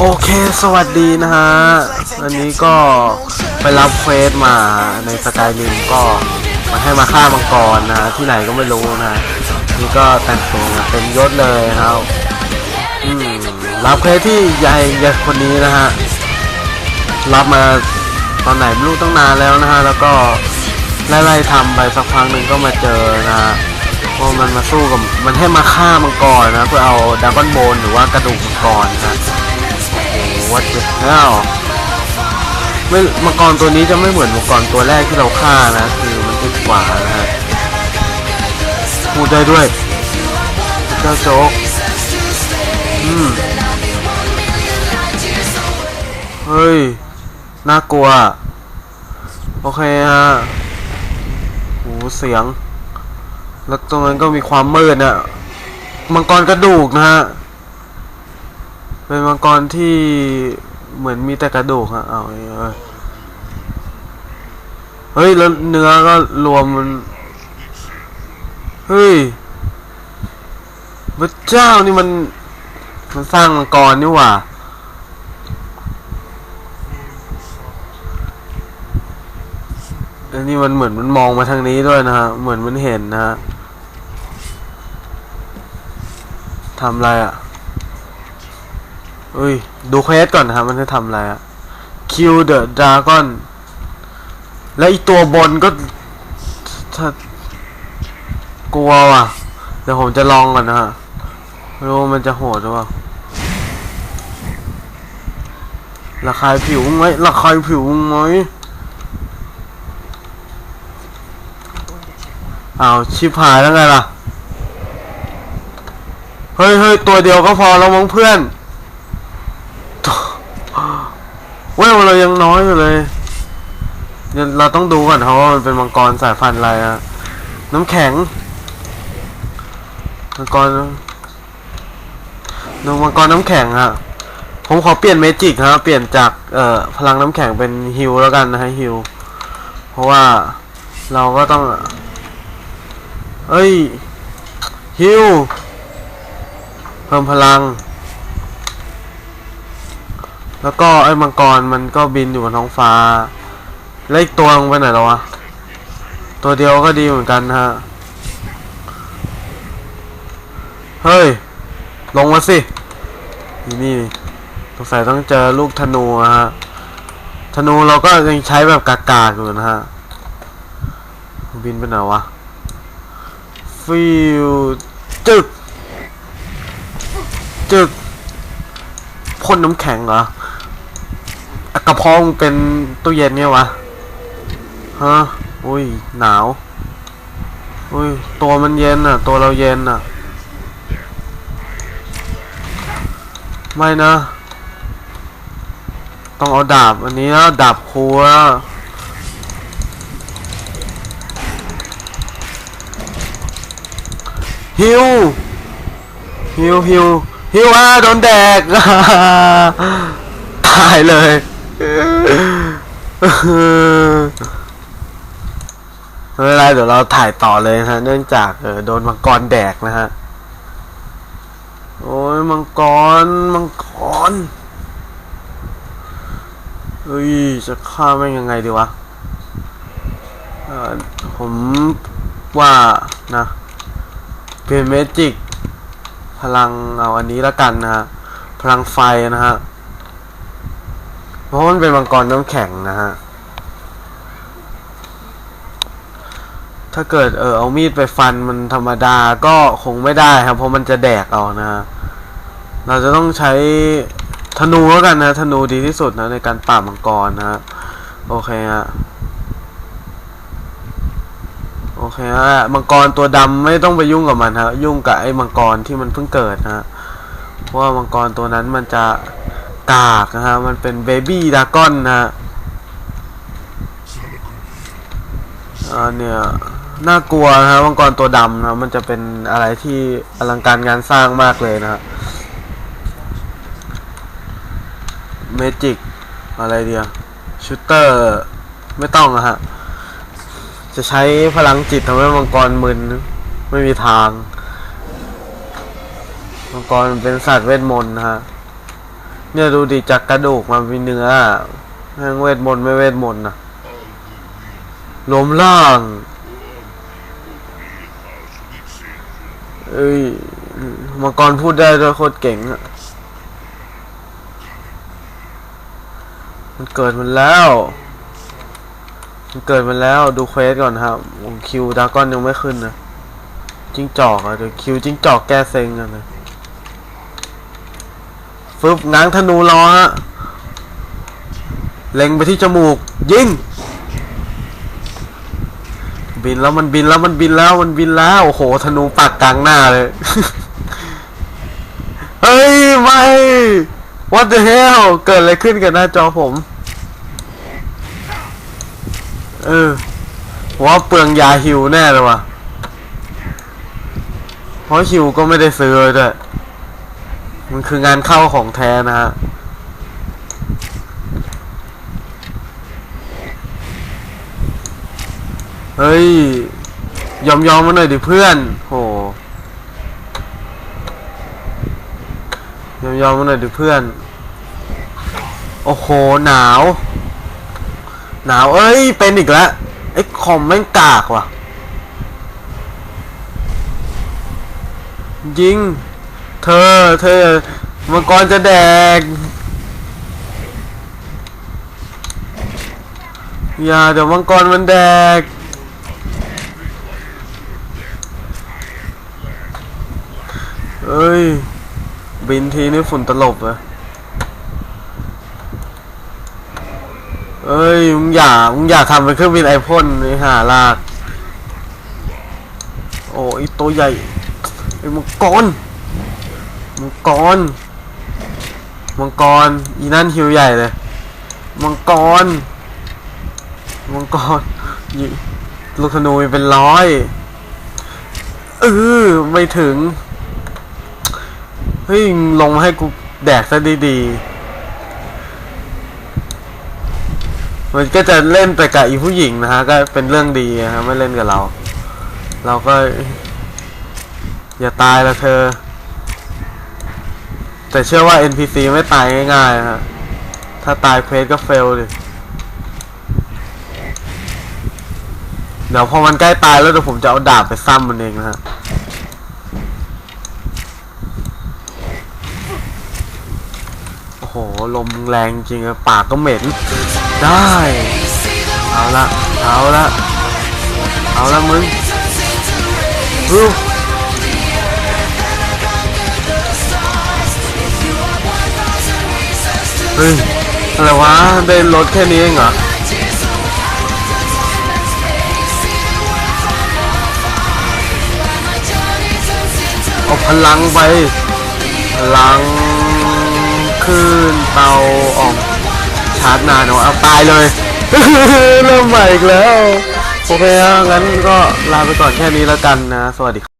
โอเคสวัสดีนะฮะ อันนี้ก็ไปรับเควสมาในสกายริมก็มาให้มาฆ่ามังกรนะ ที่ไหนก็ไม่รู้นะ นี่ก็แต่งตัวเต็มยศเลยครับอืมรับเควสที่ใหญ่ใหญ่คนนี้นะฮะ รับมาตอนไหนไม่รู้ตั้งนานแล้วนะฮะ แล้วก็ไล่ๆทำไปสักพักหนึ่งก็มาเจอนะฮะว่ามันมาสู้กับมันให้มาฆ่ามังกรนะเพื่อเอาดับเบิลโบนหรือว่ากระดูกมังกรนะ โอ้วัดเจ็บแล้วไม่มังกรตัวนี้จะไม่เหมือนมังกรตัวแรกที่เราฆ่านะ คือมันอึดกว่านะฮะพูดได้ด้วยเจ้าโจ๊กอืมเฮ้ย น่ากลัว โอเคฮะโหเสียง แล้วตรงนั้นก็มีความมืดน่ะมังกรกระดูกนะฮะ เป็นมังกรที่เหมือนมีแต่กระดูกฮะเอาเอ้ยเฮ้ยแล้วเนื้อก็รวมมัน เฮ้ยพระเจ้านี่มัน มันสร้างมังกรนี่หว่าอันนี้มันเหมือนมันมองมาทางนี้ด้วยนะฮะ เหมือนมันเห็นนะฮะทำอะไรอะ อุ้ย ดูเควสก่อนนะครับ มันจะทำอะไรอะ Kill the Dragon และอีตัวบนก็ถ้ากลัวว่ะ เดี๋ยวผมจะลองก่อนนะฮะไม่รู้มันจะโหดหรือเปล่าระคายผิวไหมระคายผิวไหมอ้าวชิบหายแล้วไงล่ะ เฮ้ยเฮ้ยตัวเดียวก็พอแล้วมั้งเพื่อน เว้ ยังน้อยอยู่เลยเดี๋ยวเราต้องดูก่อนครับว่ามันเป็นมังกรสายพันธุ์อะไรอะน้ำแข็ง มังกรน้มังกรน้ำแข็งฮะผมขอเปลี่ยนเมจิกฮะเปลี่ยนจากเอ่อพลังน้ำแข็งเป็นฮิลแล้วกันนะฮะฮิลเพราะว่าเราก็ต้องเอ้ยฮิลเพิ่มพลัง แล้วก็ไอ้มังกรมันก็บินอยู่บนท้องฟ้า แล้วอีกตัวมันไปไหนแล้ววะ ตัวเดียวก็ดีเหมือนกันฮะ เฮ้ย ลงมาสิ นี่นี่สงสัยต้องเจอลูกธนูนะฮะ ธนูเราก็ยังใช้แบบกากๆอยู่นะฮะ บินไปไหนวะ ฟิวจึก จึกพ่นน้ำแข็งเหรอ กระพาะมึงเป็นตู้เย็นเนี่ยวะฮะอุ้ยหนาวอุ้ยตัวมันเย็นอะ ตัวเราเย็นอะ ไม่นะ ต้องเอาดาบอันนี้นะดาบครูนะฮิวฮิวฮิวฮิวอะโดนแดกตายเลย ไม่เป็นไรเดี๋ยวเราถ่ายต่อเลยนะฮะ เนื่องจากเออโดนมังกรแดกนะฮะ โอ้ยมังกร มังกรเฮ้ย จะฆ่าแม่งยังไงดีวะเออผมว่านะเป็นเมจิก พลังเอาอันนี้ละกันนะฮะ พลังไฟนะฮะ เพราะมันเป็นมังกรน้ำแข็งนะฮะ ถ้าเกิดเออเอามีดไปฟันมันธรรมดาก็คงไม่ได้ครับ เพราะมันจะแดกเอานะฮะ เราจะต้องใช้ธนูแล้วกันนะธนูดีที่สุดนะในการปราบมังกรนะฮะ โอเคฮะโอเคฮะมังกรตัวดำไม่ต้องไปยุ่งกับมันฮะ ยุ่งกับไอ้มังกรที่มันเพิ่งเกิดนะฮะเพราะว่ามังกรตัวนั้นมันจะ กากนะฮะ มันเป็นเบบี้ดากอนนะฮะอ่าเนี่ยน่ากลัวนะฮะมังกรตัวดำนะมันจะเป็นอะไรที่อลังการงานสร้างมากเลยนะฮะเมจิกอะไรเดียวชูเตอร์ไม่ต้องอะฮะ จะใช้พลังจิตทำให้มังกรมึนไม่มีทาง มังกรเป็นสัตว์เวทมนต์นะฮะ เนี่ยดูดิจากกระดูกมันมีเนื้อแม่งเวทมนต์ไม่เวทมนต์นะล้มล่าง เอ้ยมังกรพูดได้ด้วยโคตรเก่งอะมันเกิดมันแล้ว มันเกิดมันแล้วดูเควสก่อนครับคิวดากอนยังไม่ขึ้นนะจิ้งจอกอะเดี๋ยวคิวจิ้งจอกแก้เซ็งกันนะ ฟึบง้างธนูรอฮะเล็งไปที่จมูก ยิง บินแล้วมันบินแล้วมันบินแล้วมันบินแล้วโอ้โหธนูปักกลางหน้าเลย เฮ้ย ไม่ what the hell เกิดอะไรขึ้นกับหน้าจอผม เออผมว่าเปลืองยาฮิวแน่เลยว่ะเพราะฮิวก็ไม่ได้ซื้อเลยด้วย มันคืองานเข้าของแท้นะฮะเฮ้ย ยอมยอมมาหน่อยดิเพื่อน โห ยอมยอมมาหน่อยดิเพื่อน โอ้โห หนาว หนาว เอ้ย เป็นอีกแล้วไอ้คอมแม่งกากว่ะ ยิง เธอ เธอ มังกรจะแดก อย่าเดี๋ยวมังกรมันแดก เอ้ย บินทีนี่ฝุ่นตลบอะเอ้ย มึงอย่า มึงอย่าทำเป็นเครื่องบินไอพ่นไอ้ห่าลาก โอ้ไอตัวใหญ่ ไอมังกร มังกร มังกร อีนั่นฮิวใหญ่เลย มังกร มังกรยิงลูกธนูเป็นร้อยเออไม่ถึง เฮ้ย ลงมาให้กูแดกซะดีๆ มันก็จะเล่นแต่กับอีผู้หญิงนะฮะ ก็เป็นเรื่องดีนะฮะ ไม่เล่นกับเรา เราก็ อย่าตายละเธอ แต่เชื่อว่า NPC ไม่ตายง่ายๆฮะถ้าตายเควสก็เฟลดิเดี๋ยวพอมันใกล้ตายแล้วเดี๋ยวผมจะเอาดาบไปซ้ำมันเองนะฮะโอ้โห ลมแรงจริงอะปากก็เหม็น ได้ เอาละ เอาละ เอาละมึงรู เฮ้ยอะไรวะได้รถแค่นี้เองเหรอเอาพลังไปพลังขึ้นเตาออกชาร์จนานเอาเอาตายเลยเริ่มใหม่อีกแล้วโอเคงั้นก็ลาไปก่อนแค่นี้แล้วกันนะ สวัสดีครับ